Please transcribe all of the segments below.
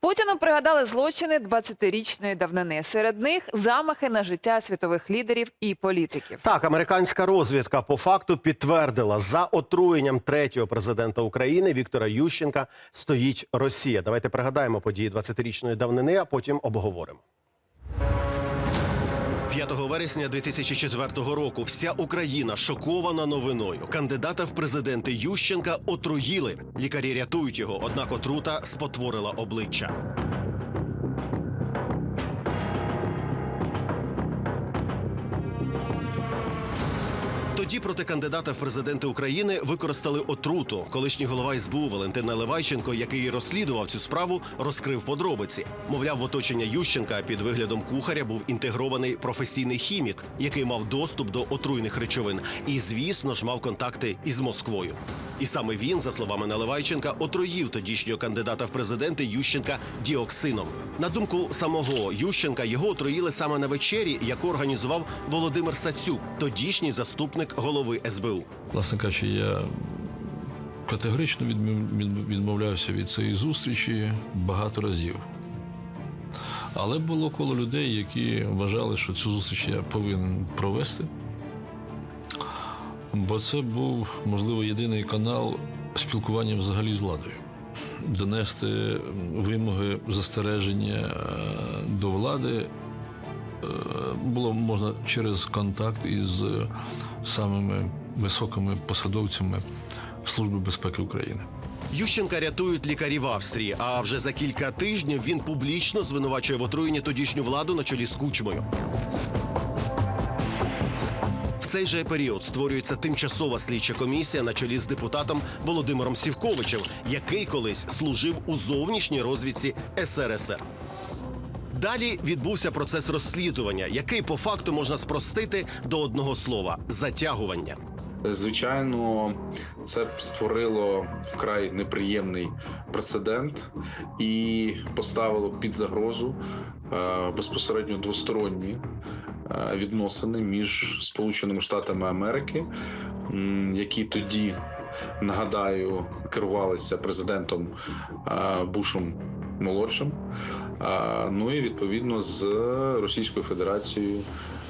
Путіну пригадали злочини 20-річної давнини. Серед них замахи на життя світових лідерів і політиків. Так, американська розвідка по факту підтвердила, за отруєнням третього президента України Віктора Ющенка стоїть Росія. Давайте пригадаємо події 20-річної давнини, а потім обговоримо. 5 вересня 2004 року вся Україна шокована новиною. Кандидата в президенти Ющенка отруїли. Лікарі рятують його, однак отрута спотворила обличчя. Тоді проти кандидата в президенти України використали отруту. Колишній голова СБУ Валентин Наливайченко, який розслідував цю справу, розкрив подробиці. Мовляв, в оточення Ющенка під виглядом кухаря був інтегрований професійний хімік, який мав доступ до отруйних речовин, і, звісно ж, мав контакти із Москвою. І саме він, за словами Наливайченка, отруїв тодішнього кандидата в президенти Ющенка діоксином. На думку самого Ющенка, його отруїли саме на вечері, яку організував Володимир Сацюк, тодішній заступник голови СБУ. Власне кажучи, я категорично відмовлявся від цієї зустрічі багато разів. Але було коло людей, які вважали, що цю зустріч я повинен провести. Бо це був, можливо, єдиний канал спілкування взагалі з владою. Донести вимоги застереження е, до влади е, було можна через контакт із самими високими посадовцями Служби безпеки України. Ющенка рятують лікарі в Австрії. А вже за кілька тижнів він публічно звинувачує в отруєнні тодішню владу на чолі з кучмою. В цей же період створюється тимчасова слідча комісія на чолі з депутатом Володимиром Сівковичем, який колись служив у зовнішній розвідці СРСР. Далі відбувся процес розслідування, який по факту можна спростити до одного слова затягування. Звичайно, це б створило вкрай неприємний прецедент і поставило під загрозу е, безпосередньо двосторонні е, відносини між Сполученими Штатами Америки, які тоді нагадаю керувалися президентом е, Бушем молодшим. Ну і відповідно з Російською Федерацією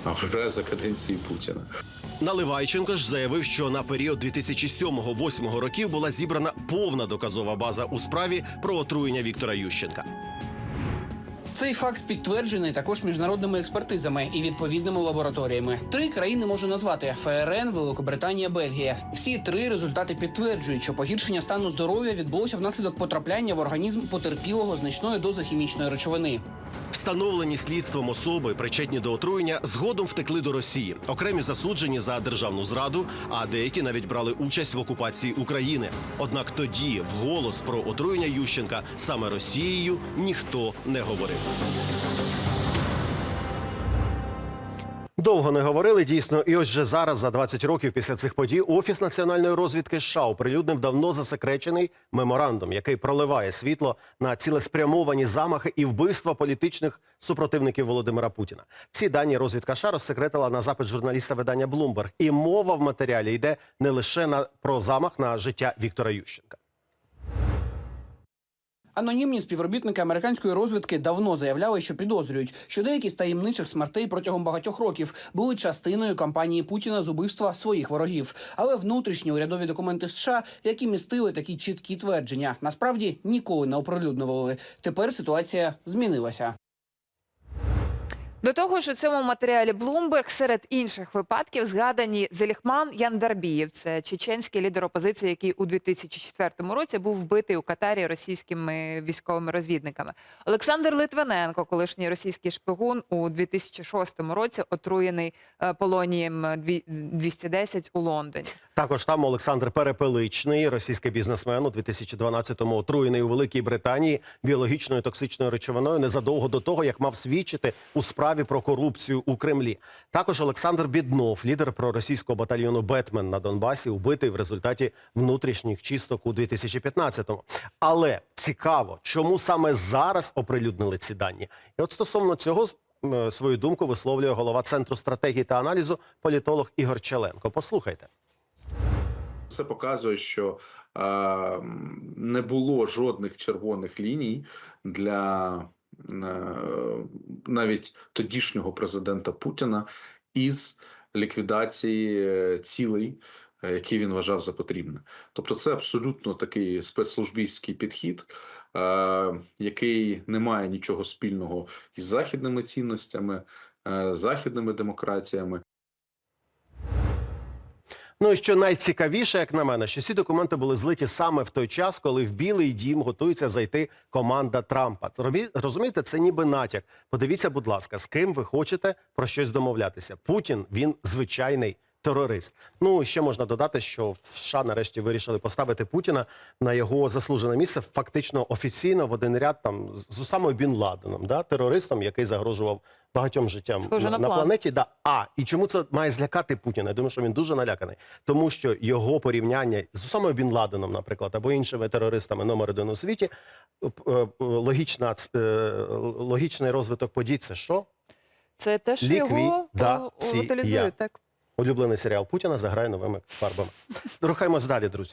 вже за каденції Путіна. Наливайченко ж заявив, що на період 2007-2008 років була зібрана повна доказова база у справі про отруєння Віктора Ющенка. Цей факт підтверджений також міжнародними експертизами і відповідними лабораторіями. Три країни можу назвати: ФРН, Великобританія, Бельгія. Всі три результати підтверджують, що погіршення стану здоров'я відбулося внаслідок потрапляння в організм потерпілого значної дози хімічної речовини. Встановлені слідством особи, причетні до отруєння, згодом втекли до Росії. Окремі засуджені за державну зраду, а деякі навіть брали участь в окупації України. Однак тоді вголос про отруєння Ющенка саме Росією ніхто не говорив. Довго не говорили дійсно, і ось же зараз, за 20 років після цих подій, офіс національної розвідки США оприлюднив давно засекречений меморандум, який проливає світло на цілеспрямовані замахи і вбивства політичних супротивників Володимира Путіна. Ці дані розвідка США розсекретила на запит журналіста видання Bloomberg. І мова в матеріалі йде не лише на про замах на життя Віктора Ющенка. Анонімні співробітники американської розвідки давно заявляли, що підозрюють, що деякі з таємничих смертей протягом багатьох років були частиною кампанії Путіна з убивства своїх ворогів. Але внутрішні урядові документи США, які містили такі чіткі твердження, насправді ніколи не оприлюднювали. Тепер ситуація змінилася. До того ж, у цьому матеріалі Bloomberg серед інших випадків згадані Зеліхман Яндарбієв. Це чеченський лідер опозиції, який у 2004 році був вбитий у Катарі російськими військовими розвідниками. Олександр Литвиненко, колишній російський шпигун, у 2006 році отруєний е, полонієм дві- 210 у Лондоні. Також там Олександр Перепеличний, російський бізнесмен у 2012-му отруєний у Великій Британії біологічною токсичною речовиною незадовго до того, як мав свідчити у справі про корупцію у Кремлі. Також Олександр Біднов, лідер проросійського батальйону Бетмен на Донбасі, убитий в результаті внутрішніх чисток у 2015-му. Але цікаво, чому саме зараз оприлюднили ці дані? І от стосовно цього свою думку висловлює голова центру стратегії та аналізу політолог Ігор Челенко. Послухайте. Це показує, що е, не було жодних червоних ліній для е, навіть тодішнього президента Путіна із ліквідації е, цілей, е, які він вважав за потрібне. Тобто, це абсолютно такий спецслужбівський підхід, е, який не має нічого спільного із західними цінностями, е, західними демократіями. Ну і що найцікавіше, як на мене, що ці документи були злиті саме в той час, коли в Білий Дім готується зайти команда Трампа. Розумієте, це ніби натяк. Подивіться, будь ласка, з ким ви хочете про щось домовлятися. Путін він звичайний терорист. Ну ще можна додати, що в США нарешті вирішили поставити Путіна на його заслужене місце, фактично офіційно в один ряд там з Усамою Бін Ладеном, да, терористом, який загрожував багатьом життям Схоже на, на план. планеті. Да. А і чому це має злякати Путіна? Я думаю, що він дуже наляканий, тому що його порівняння з Усамою Бін Ладеном, наприклад, або іншими терористами номер один у світі, е, е, логічна е, логічний розвиток подій. Це що? Це те, що його Ліквідація. утилізують, так. Улюблений серіал Путіна заграє новими фарбами. Рухаємось далі, друзі.